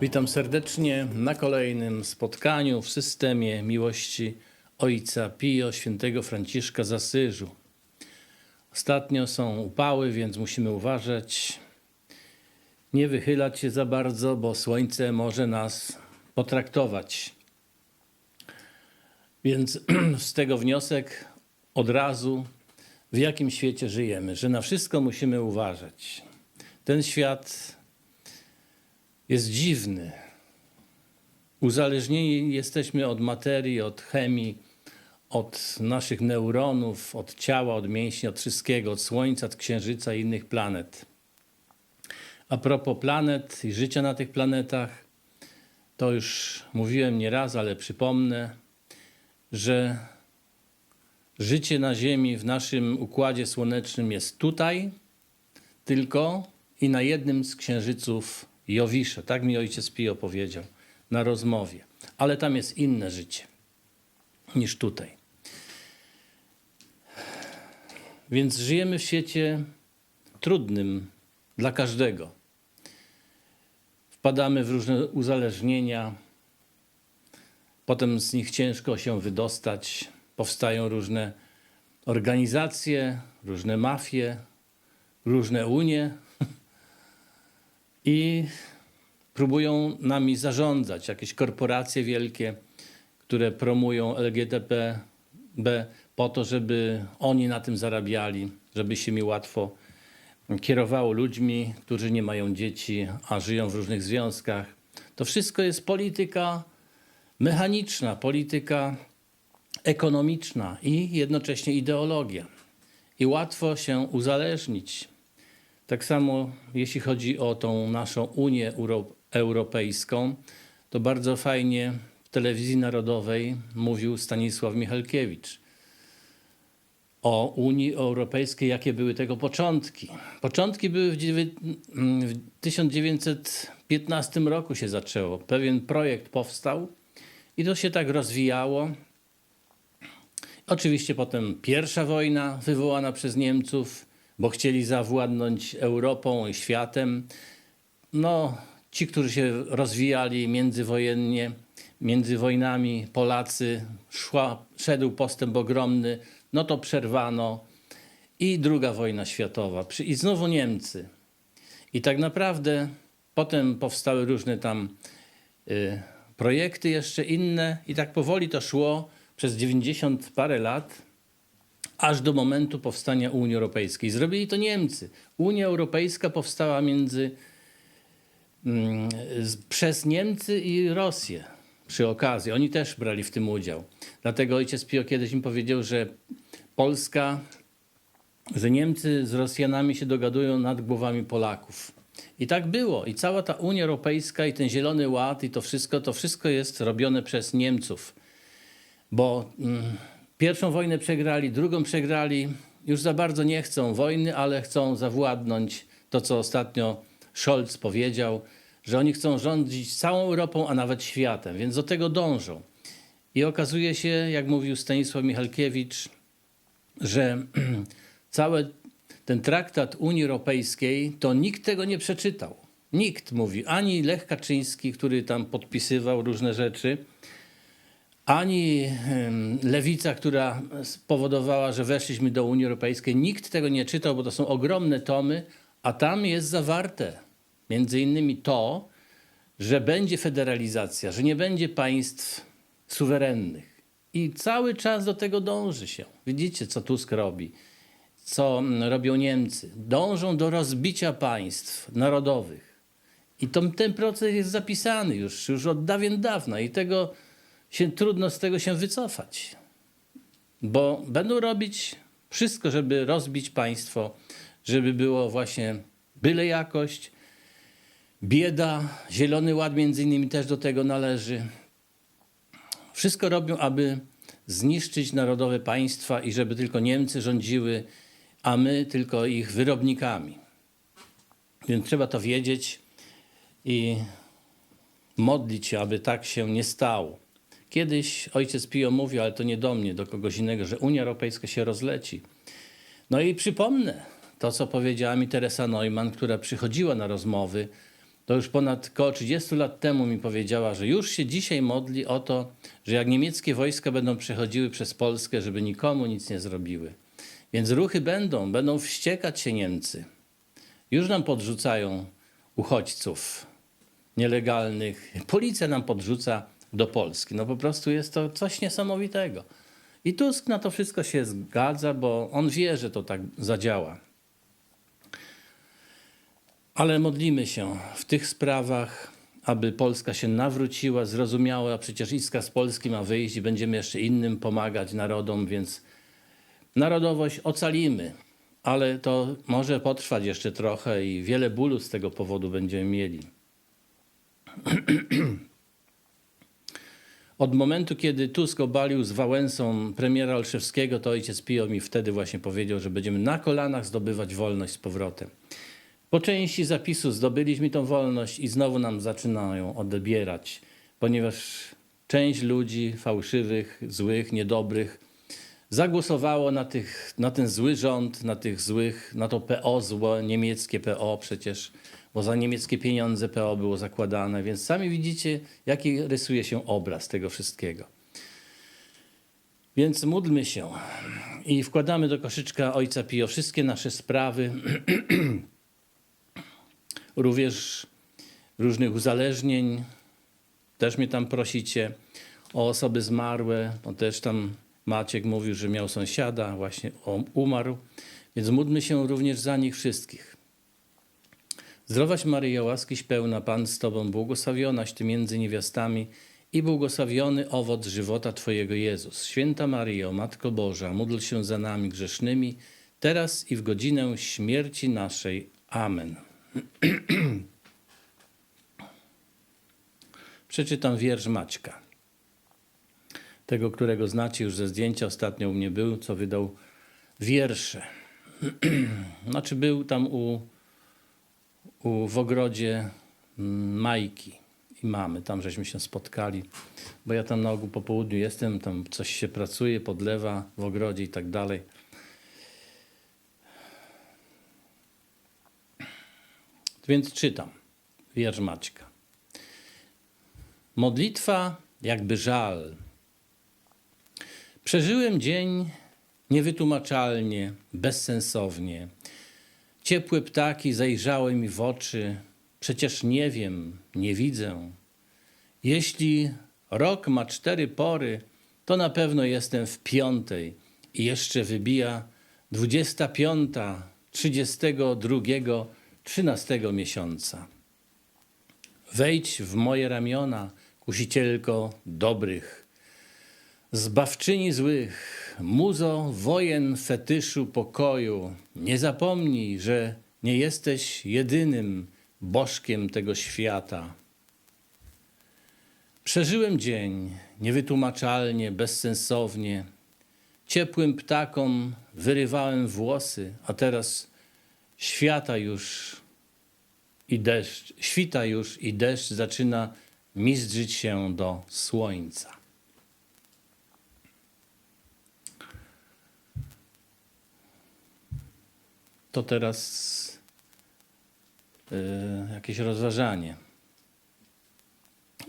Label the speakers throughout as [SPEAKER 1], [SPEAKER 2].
[SPEAKER 1] Witam serdecznie na kolejnym spotkaniu w systemie miłości Ojca Pio, świętego Franciszka z Asyżu. Ostatnio są upały, więc musimy uważać, nie wychylać się za bardzo, bo słońce może nas potraktować. Więc z tego wniosek od razu, w jakim świecie żyjemy, że na wszystko musimy uważać. Ten świat jest dziwny. Uzależnieni jesteśmy od materii, od chemii, od naszych neuronów, od ciała, od mięśni, od wszystkiego, od Słońca, od Księżyca i innych planet. A propos planet i życia na tych planetach, to już mówiłem nieraz, ale przypomnę, że życie na Ziemi w naszym układzie słonecznym jest tutaj, tylko i na jednym z księżyców Jowisza. Tak mi ojciec Pio powiedział na rozmowie. Ale tam jest inne życie niż tutaj. Więc żyjemy w świecie trudnym dla każdego. Wpadamy w różne uzależnienia, potem z nich ciężko się wydostać. Powstają różne organizacje, różne mafie, różne unie i próbują nami zarządzać. Jakieś korporacje wielkie, które promują LGTB po to, żeby oni na tym zarabiali, żeby się mi łatwo kierowało ludźmi, którzy nie mają dzieci, a żyją w różnych związkach. To wszystko jest polityka mechaniczna, polityka ekonomiczna i jednocześnie ideologia. I łatwo się uzależnić. Tak samo jeśli chodzi o tą naszą Unię Euro Europejską, to bardzo fajnie w telewizji narodowej mówił Stanisław Michalkiewicz o Unii Europejskiej, jakie były tego początki. Początki były w 1915 roku się zaczęło. Pewien projekt powstał i to się tak rozwijało. Oczywiście potem pierwsza wojna wywołana przez Niemców, bo chcieli zawładnąć Europą i światem. No, ci, którzy się rozwijali międzywojennie, między wojnami, Polacy, szła, szedł postęp ogromny, no to przerwano. I druga wojna światowa, i znowu Niemcy. I tak naprawdę potem powstały różne tam y, projekty jeszcze inne i tak powoli to szło przez 90 parę lat, aż do momentu powstania Unii Europejskiej. Zrobili to Niemcy. Unia Europejska powstała między, mm, przez Niemcy i Rosję przy okazji. Oni też brali w tym udział. Dlatego ojciec Pio kiedyś mi powiedział, że Polska, że Niemcy z Rosjanami się dogadują nad głowami Polaków. I tak było. I cała ta Unia Europejska i ten Zielony Ład i to wszystko, to wszystko jest robione przez Niemców bo mm, pierwszą wojnę przegrali, drugą przegrali, już za bardzo nie chcą wojny, ale chcą zawładnąć to, co ostatnio Scholz powiedział, że oni chcą rządzić całą Europą, a nawet światem, więc do tego dążą. I okazuje się, jak mówił Stanisław Michalkiewicz, że cały ten traktat Unii Europejskiej, to nikt tego nie przeczytał. Nikt mówi, ani Lech Kaczyński, który tam podpisywał różne rzeczy, ani lewica, która spowodowała, że weszliśmy do Unii Europejskiej, nikt tego nie czytał, bo to są ogromne tomy, a tam jest zawarte między innymi to, że będzie federalizacja, że nie będzie państw suwerennych. I cały czas do tego dąży się. Widzicie, co Tusk robi, co mm, robią Niemcy. Dążą do rozbicia państw narodowych. I to, ten proces jest zapisany już, już od dawien dawna i tego się, trudno z tego się wycofać. Bo będą robić wszystko, żeby rozbić państwo, żeby było właśnie byle jakość, bieda, zielony ład między innymi też do tego należy. Wszystko robią, aby zniszczyć narodowe państwa i żeby tylko Niemcy rządziły, a my tylko ich wyrobnikami. Więc trzeba to wiedzieć i modlić się, aby tak się nie stało. Kiedyś ojciec Pio mówił, ale to nie do mnie, do kogoś innego, że Unia Europejska się rozleci. No i przypomnę to, co powiedziała mi Teresa Neumann, która przychodziła na rozmowy to już ponad około 30 lat temu mi powiedziała, że już się dzisiaj modli o to, że jak niemieckie wojska będą przechodziły przez Polskę, żeby nikomu nic nie zrobiły. Więc ruchy będą, będą wściekać się Niemcy. Już nam podrzucają uchodźców nielegalnych. Policja nam podrzuca do Polski. No po prostu jest to coś niesamowitego. I Tusk na to wszystko się zgadza, bo on wie, że to tak zadziała. Ale modlimy się w tych sprawach, aby Polska się nawróciła, zrozumiała, przecież Iskra z Polski ma wyjść i będziemy jeszcze innym pomagać narodom, więc narodowość ocalimy, ale to może potrwać jeszcze trochę i wiele bólu z tego powodu będziemy mieli. Od momentu, kiedy Tusk obalił z Wałęsą premiera Olszewskiego, to ojciec Pio mi wtedy właśnie powiedział, że będziemy na kolanach zdobywać wolność z powrotem. Po części zapisu zdobyliśmy tą wolność i znowu nam zaczynają odbierać, ponieważ część ludzi fałszywych, złych, niedobrych zagłosowało na, tych, na ten zły rząd, na tych złych, na to PO zło, niemieckie PO przecież, bo za niemieckie pieniądze PO było zakładane, więc sami widzicie, jaki rysuje się obraz tego wszystkiego. Więc módlmy się i wkładamy do koszyczka Ojca Pio wszystkie nasze sprawy, również różnych uzależnień. Też mnie tam prosicie o osoby zmarłe. No też tam Maciek mówił, że miał sąsiada, właśnie umarł. Więc módlmy się również za nich wszystkich. Zdrowaś Maryjo, łaskiś pełna, Pan z Tobą, błogosławionaś Ty między niewiastami i błogosławiony owoc żywota Twojego Jezus. Święta Maryjo, Matko Boża, módl się za nami grzesznymi, teraz i w godzinę śmierci naszej. Amen. Przeczytam wiersz Maćka. Tego, którego znacie już ze zdjęcia, ostatnio u mnie był, co wydał wiersze. znaczy był tam u, u, w ogrodzie mm, Majki i mamy. Tam żeśmy się spotkali, bo ja tam na ogół po południu jestem, tam coś się pracuje, podlewa w ogrodzie i tak dalej. Więc czytam wiersz Maćka. Modlitwa jakby żal. Przeżyłem dzień niewytłumaczalnie, bezsensownie. Ciepłe ptaki zajrzały mi w oczy. Przecież nie wiem, nie widzę. Jeśli rok ma cztery pory, to na pewno jestem w piątej i jeszcze wybija dwudziesta piąta, trzydziestego drugiego 13 miesiąca. Wejdź w moje ramiona, kusicielko dobrych, zbawczyni złych, muzo wojen fetyszu pokoju. Nie zapomnij, że nie jesteś jedynym bożkiem tego świata. Przeżyłem dzień niewytłumaczalnie, bezsensownie. Ciepłym ptakom wyrywałem włosy, a teraz świata już i deszcz, świta już i deszcz zaczyna mizdrzyć się do słońca. To teraz y, jakieś rozważanie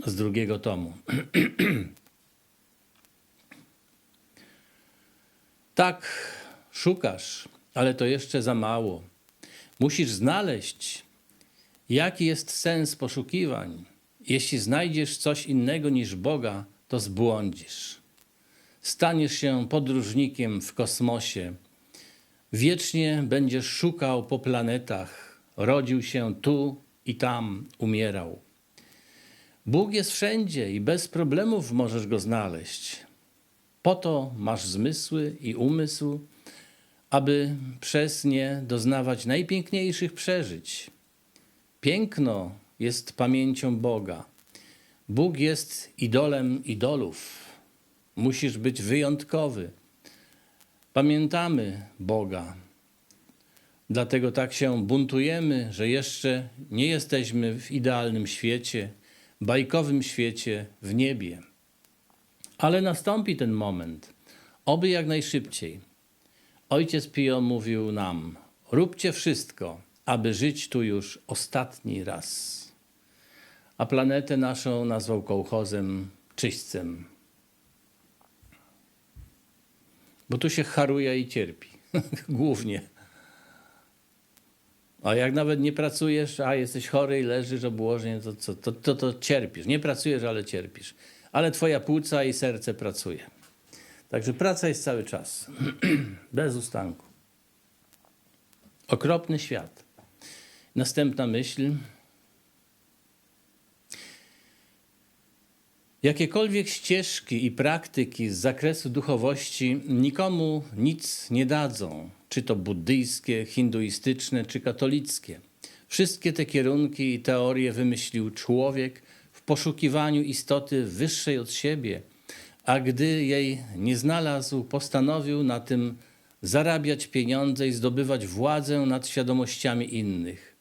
[SPEAKER 1] z drugiego tomu. tak, szukasz, ale to jeszcze za mało. Musisz znaleźć, jaki jest sens poszukiwań. Jeśli znajdziesz coś innego niż Boga, to zbłądzisz. Staniesz się podróżnikiem w kosmosie. Wiecznie będziesz szukał po planetach, rodził się tu i tam, umierał. Bóg jest wszędzie i bez problemów możesz go znaleźć. Po to masz zmysły i umysł, aby przez nie doznawać najpiękniejszych przeżyć. Piękno jest pamięcią Boga. Bóg jest idolem idolów. Musisz być wyjątkowy. Pamiętamy Boga. Dlatego tak się buntujemy, że jeszcze nie jesteśmy w idealnym świecie, bajkowym świecie w niebie. Ale nastąpi ten moment, oby jak najszybciej. Ojciec Pio mówił nam: róbcie wszystko, aby żyć tu już ostatni raz. a planetę naszą nazwał kołchozem czyśćcem. Bo tu się haruje i cierpi. Głównie. A jak nawet nie pracujesz, a jesteś chory i leżysz obłożnie, to, to, to, to, to cierpisz. Nie pracujesz, ale cierpisz. Ale twoja płuca i serce pracuje. Także praca jest cały czas. Bez ustanku. Okropny świat. Następna myśl. Jakiekolwiek ścieżki i praktyki z zakresu duchowości nikomu nic nie dadzą, czy to buddyjskie, hinduistyczne, czy katolickie. Wszystkie te kierunki i teorie wymyślił człowiek w poszukiwaniu istoty wyższej od siebie, a gdy jej nie znalazł, postanowił na tym zarabiać pieniądze i zdobywać władzę nad świadomościami innych.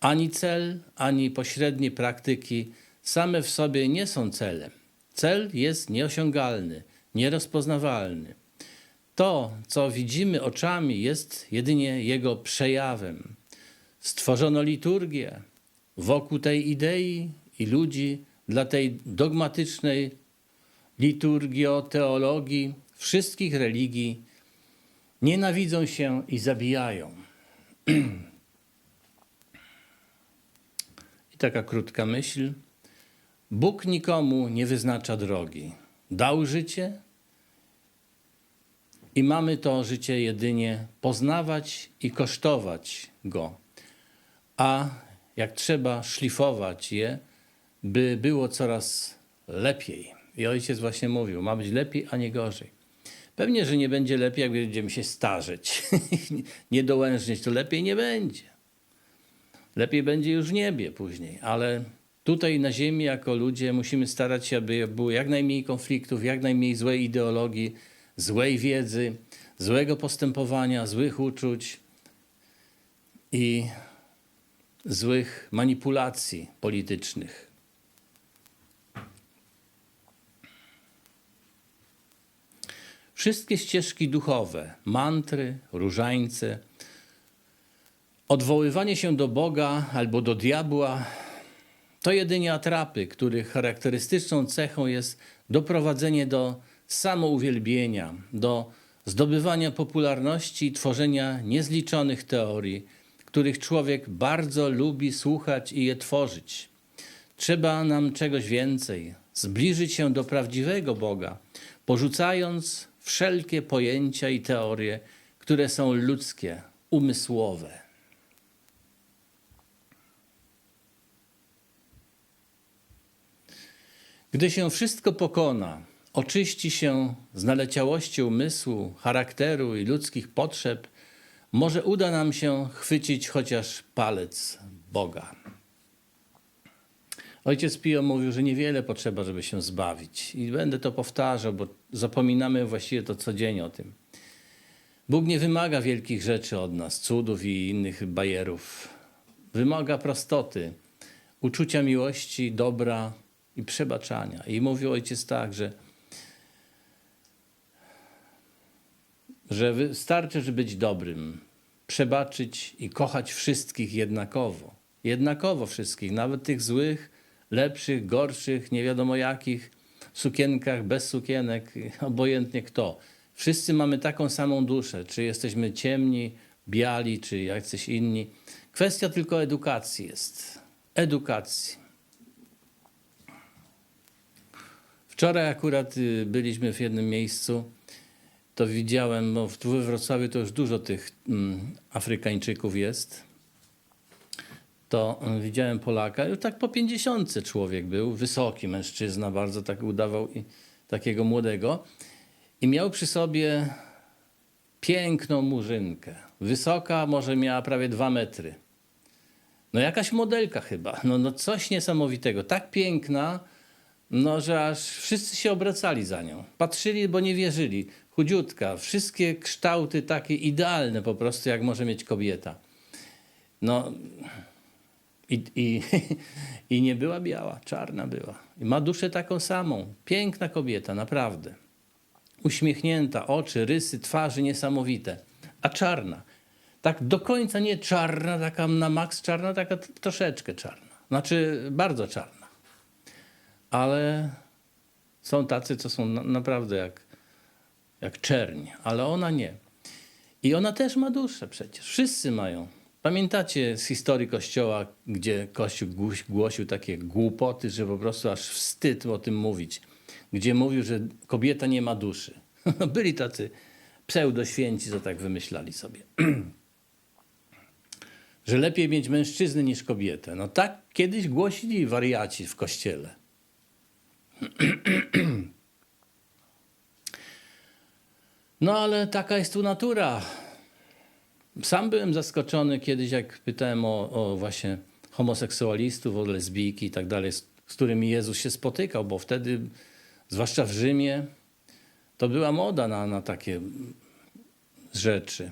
[SPEAKER 1] Ani cel, ani pośrednie praktyki same w sobie nie są celem. Cel jest nieosiągalny, nierozpoznawalny. To, co widzimy oczami, jest jedynie jego przejawem. Stworzono liturgię wokół tej idei i ludzi dla tej dogmatycznej liturgioteologii wszystkich religii nienawidzą się i zabijają. I taka krótka myśl. Bóg nikomu nie wyznacza drogi. Dał życie i mamy to życie jedynie poznawać i kosztować go. A jak trzeba szlifować je, by było coraz lepiej. I ojciec właśnie mówił, ma być lepiej, a nie gorzej. Pewnie, że nie będzie lepiej, jak będziemy się starzeć, nie dołężnieć, to lepiej nie będzie. Lepiej będzie już w niebie później, ale tutaj na ziemi jako ludzie musimy starać się, aby było jak najmniej konfliktów, jak najmniej złej ideologii, złej wiedzy, złego postępowania, złych uczuć i złych manipulacji politycznych. Wszystkie ścieżki duchowe, mantry, różańce, odwoływanie się do Boga albo do diabła, to jedynie atrapy, których charakterystyczną cechą jest doprowadzenie do samouwielbienia, do zdobywania popularności i tworzenia niezliczonych teorii, których człowiek bardzo lubi słuchać i je tworzyć. Trzeba nam czegoś więcej, zbliżyć się do prawdziwego Boga, porzucając wszelkie pojęcia i teorie, które są ludzkie, umysłowe. Gdy się wszystko pokona, oczyści się z naleciałości umysłu, charakteru i ludzkich potrzeb, może uda nam się chwycić chociaż palec Boga. Ojciec Pio mówił, że niewiele potrzeba, żeby się zbawić. I będę to powtarzał, bo zapominamy właściwie to codziennie o tym. Bóg nie wymaga wielkich rzeczy od nas, cudów i innych bajerów. Wymaga prostoty, uczucia miłości, dobra i przebaczania. I mówił ojciec tak, że, że wystarczy, żeby być dobrym, przebaczyć i kochać wszystkich jednakowo. Jednakowo wszystkich, nawet tych złych, lepszych, gorszych, nie wiadomo jakich, sukienkach, bez sukienek, obojętnie kto. Wszyscy mamy taką samą duszę, czy jesteśmy ciemni, biali, czy jacyś inni. Kwestia tylko edukacji jest. Edukacji. Wczoraj akurat y, byliśmy w jednym miejscu, to widziałem, bo we Wrocławiu to już dużo tych mm, Afrykańczyków jest to y, widziałem Polaka, już tak po pięćdziesiątce człowiek był, wysoki mężczyzna, bardzo tak udawał i takiego młodego. I miał przy sobie piękną murzynkę. Wysoka, może miała prawie dwa metry. No jakaś modelka chyba, no, no coś niesamowitego. Tak piękna, no że aż wszyscy się obracali za nią. Patrzyli, bo nie wierzyli. Chudziutka, wszystkie kształty takie idealne po prostu, jak może mieć kobieta. No, i, i, I nie była biała, czarna była. I ma duszę taką samą. Piękna kobieta, naprawdę. Uśmiechnięta, oczy, rysy, twarzy niesamowite. A czarna. Tak do końca nie czarna, taka na maks czarna, taka troszeczkę czarna. Znaczy bardzo czarna. Ale są tacy, co są na, naprawdę jak, jak czerń, ale ona nie. I ona też ma duszę przecież. Wszyscy mają. Pamiętacie z historii Kościoła, gdzie Kościół głos- głosił takie głupoty, że po prostu aż wstyd o tym mówić. Gdzie mówił, że kobieta nie ma duszy. Byli tacy pseudoświęci, co tak wymyślali sobie. że lepiej mieć mężczyznę niż kobietę. No tak kiedyś głosili wariaci w kościele. No ale taka jest tu natura. Sam byłem zaskoczony kiedyś, jak pytałem o, o właśnie homoseksualistów, o lesbijki i tak dalej, z, z którymi Jezus się spotykał, bo wtedy, zwłaszcza w Rzymie, to była moda na, na takie rzeczy.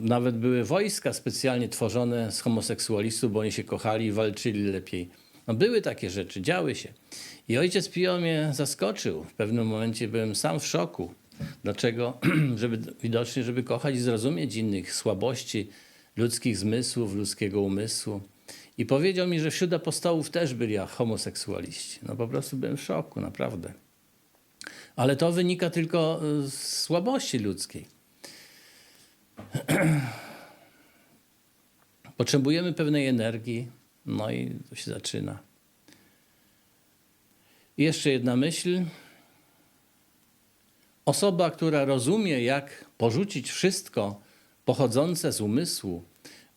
[SPEAKER 1] Nawet były wojska specjalnie tworzone z homoseksualistów, bo oni się kochali i walczyli lepiej. No były takie rzeczy, działy się. I ojciec Pio mnie zaskoczył. W pewnym momencie byłem sam w szoku. Dlaczego? żeby, widocznie, żeby kochać i zrozumieć innych słabości ludzkich zmysłów, ludzkiego umysłu. I powiedział mi, że wśród apostołów też byli homoseksualiści. No po prostu byłem w szoku, naprawdę. Ale to wynika tylko y, z słabości ludzkiej. Potrzebujemy pewnej energii, no i to się zaczyna. I jeszcze jedna myśl. Osoba, która rozumie, jak porzucić wszystko pochodzące z umysłu,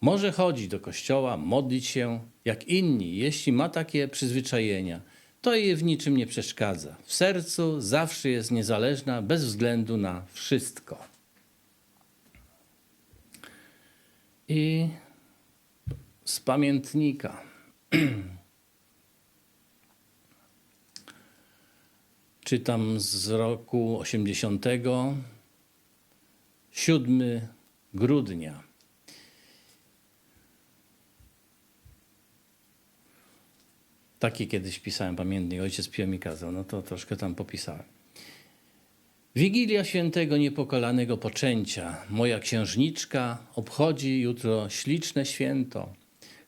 [SPEAKER 1] może chodzić do kościoła, modlić się jak inni, jeśli ma takie przyzwyczajenia. To jej w niczym nie przeszkadza. W sercu zawsze jest niezależna, bez względu na wszystko. I z pamiętnika. Czytam z roku 80. 7 grudnia. Taki kiedyś pisałem pamiętnik, ojciec Pio mi kazał, no to troszkę tam popisałem. Wigilia świętego niepokalanego poczęcia. Moja księżniczka obchodzi jutro śliczne święto.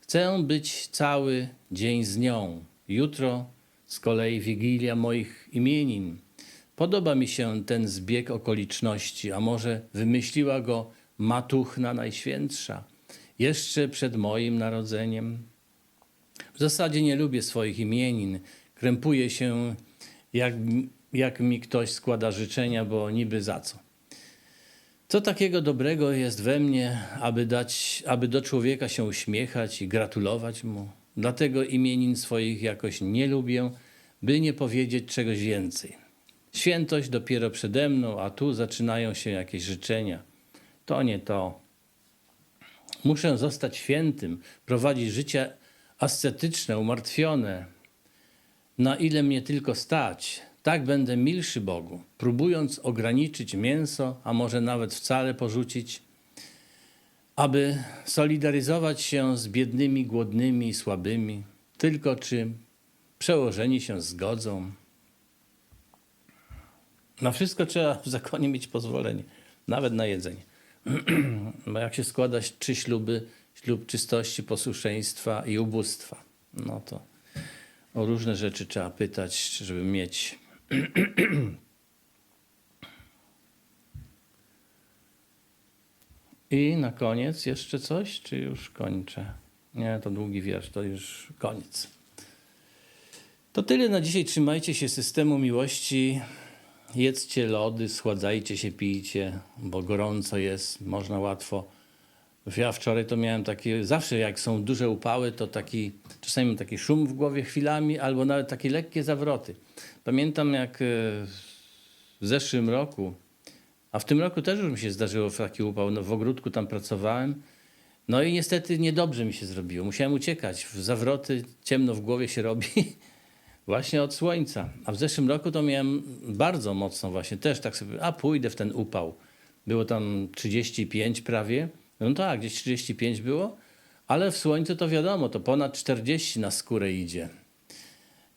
[SPEAKER 1] Chcę być cały dzień z nią. Jutro z kolei wigilia moich imienin. Podoba mi się ten zbieg okoliczności, a może wymyśliła go Matuchna Najświętsza, jeszcze przed moim narodzeniem. W zasadzie nie lubię swoich imienin. Krępuję się, jak, jak mi ktoś składa życzenia, bo niby za co. Co takiego dobrego jest we mnie, aby, dać, aby do człowieka się uśmiechać i gratulować mu? Dlatego imienin swoich jakoś nie lubię, by nie powiedzieć czegoś więcej. Świętość dopiero przede mną, a tu zaczynają się jakieś życzenia. To nie to. Muszę zostać świętym, prowadzić życie ascetyczne, umartwione, na ile mnie tylko stać. Tak będę milszy Bogu, próbując ograniczyć mięso, a może nawet wcale porzucić, aby solidaryzować się z biednymi, głodnymi i słabymi. Tylko czy przełożeni się zgodzą? Na wszystko trzeba w zakonie mieć pozwolenie, nawet na jedzenie. Bo jak się składa trzy śluby, ślub czystości, posłuszeństwa i ubóstwa, no to o różne rzeczy trzeba pytać, żeby mieć. I na koniec jeszcze coś, czy już kończę? Nie, to długi wiersz, to już koniec. To tyle na dzisiaj. Trzymajcie się systemu miłości. Jedzcie lody, schładzajcie się, pijcie, bo gorąco jest, można łatwo. Ja wczoraj to miałem takie, zawsze jak są duże upały, to taki, czasami mam taki szum w głowie chwilami, albo nawet takie lekkie zawroty. Pamiętam jak e, w zeszłym roku, a w tym roku też już mi się zdarzyło taki upał, no w ogródku tam pracowałem, no i niestety niedobrze mi się zrobiło. Musiałem uciekać, w zawroty, ciemno w głowie się robi. Właśnie od słońca. A w zeszłym roku to miałem bardzo mocno właśnie, też tak sobie, a pójdę w ten upał. Było tam 35 prawie. No tak, gdzieś 35 było, ale w słońcu to wiadomo, to ponad 40 na skórę idzie.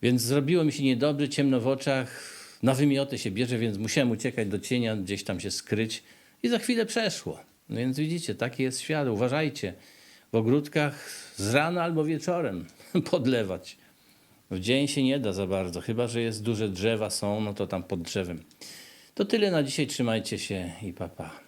[SPEAKER 1] Więc zrobiło mi się niedobrze, ciemno w oczach, na wymioty się bierze, więc musiałem uciekać do cienia, gdzieś tam się skryć i za chwilę przeszło. No więc widzicie, taki jest świat. Uważajcie, w ogródkach z rana albo wieczorem podlewać W dzień się nie da za bardzo, chyba że jest duże drzewa są, no to tam pod drzewem. To tyle na dzisiaj, trzymajcie się i papa. Pa.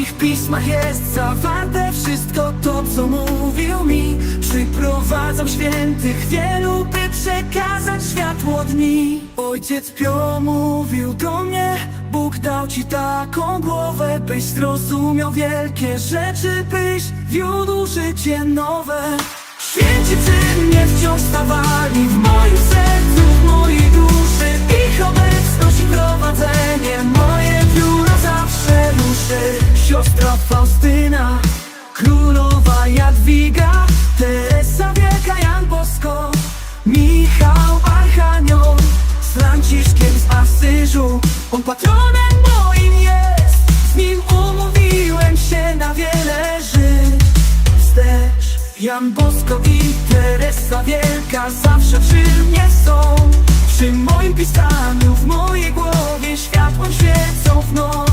[SPEAKER 2] W moich pismach jest zawarte wszystko to, co mówił mi. Przyprowadzam świętych wielu, by przekazać światło dni. Ojciec Pio mówił do mnie Bóg dał ci taką głowę, byś zrozumiał wielkie rzeczy Byś wiódł życie nowe. Święci mnie wciąż stawali w jest. Z nim umówiłem się na wiele żyć. Wstecz Jan Bosko i Teresa Wielka zawsze przy mnie są. Przy moim pisaniu, w mojej głowie światłem świecą w noc.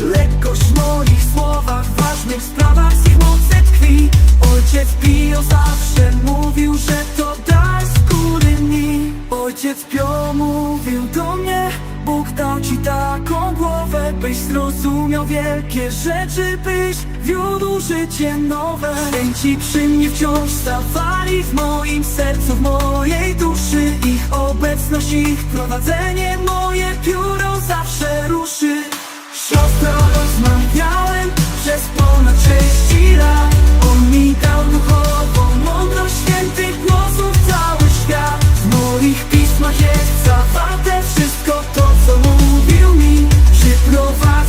[SPEAKER 2] Lekkość w moich słowach, w ważnych sprawach z ich mocy tkwi. Ojciec Pio zawsze mówił, że to dar z góry mi. Ojciec Pio byś zrozumiał wielkie rzeczy, byś wiódł życie nowe. Święci przy mnie wciąż stawali w moim sercu, w mojej duszy. Ich obecność, ich prowadzenie, moje pióro zawsze ruszy. Siostrą rozmawiałem przez ponad sześć lat. On mi dał duchową mądrość świętych głosów cały świat. W moich pismach jest zawarte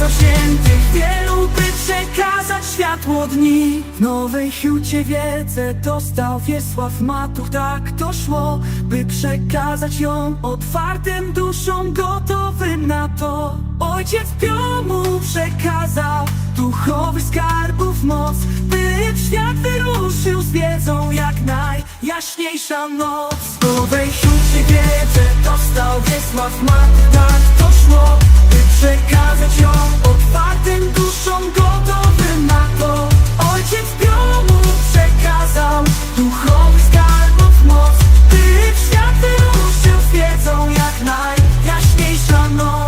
[SPEAKER 2] Świętych wielu, by przekazać światło dni. W nowej hucie wiedzę dostał Wiesław Matuch, tak to szło, by przekazać ją otwartym duszom, gotowym na to. Ojciec Pio mu przekazał duchowy skarbów moc, by w świat wyruszył z wiedzą jak najjaśniejsza noc. W nowej hucie wiedzę dostał Wiesław Matuch, tak to szło, Przekazać ją otwartym duszom gotowym na to. Ojciec piomu przekazał duchowy skarbów moc. Ty w świat wyrusz się świecą jak najjaśniejsza noc.